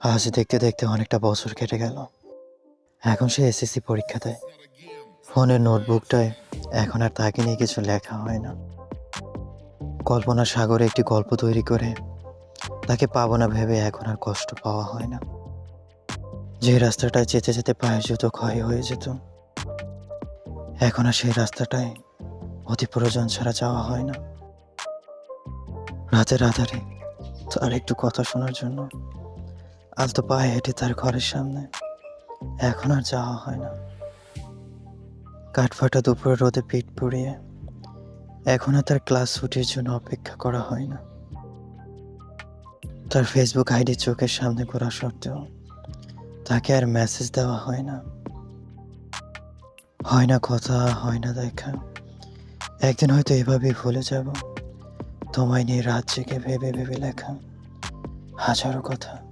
আজ দেখতে দেখতে অনেকটা বছর কেটে গেল। এখন সে এসএসসি পরীক্ষা দেয় ফোনের নোটবুকটায় এখন আর তাকে নিয়ে কিছু লেখা হয় না। কল্পনা সাগরে একটি গল্প তৈরি করে তাকে পাবো না ভেবে এখন আর কষ্ট পাওয়া হয় না। যে রাস্তাটায় যেতে যেতে পায়ে জুতো ক্ষয় হয়ে যেত। এখন আর সেই রাস্তাটায় অতি প্রয়োজন ছাড়া যাওয়া হয় না। রাতের আধারে তার একটু কথা শোনার জন্য আলতো পায়ে হেঁটে তার ঘরের সামনে। এখন আর যাওয়া হয় না। কাঠফাটা দুপুরে রোদে পিঠ পুড়িয়ে এখন আর তার ক্লাস ছুটির জন্য অপেক্ষা করা হয় না। তার ফেসবুক আইডি চোখের সামনে করা সত্ত্বেও তাকে আর মেসেজ দেওয়া হয় না। হয় না কথা, হয় না দেখা। একদিন হয়তো এভাবেই ভুলে যাব। তোমায় নিয়ে রাত জেগে ভেবে ভেবে লেখা। হাজারো কথা।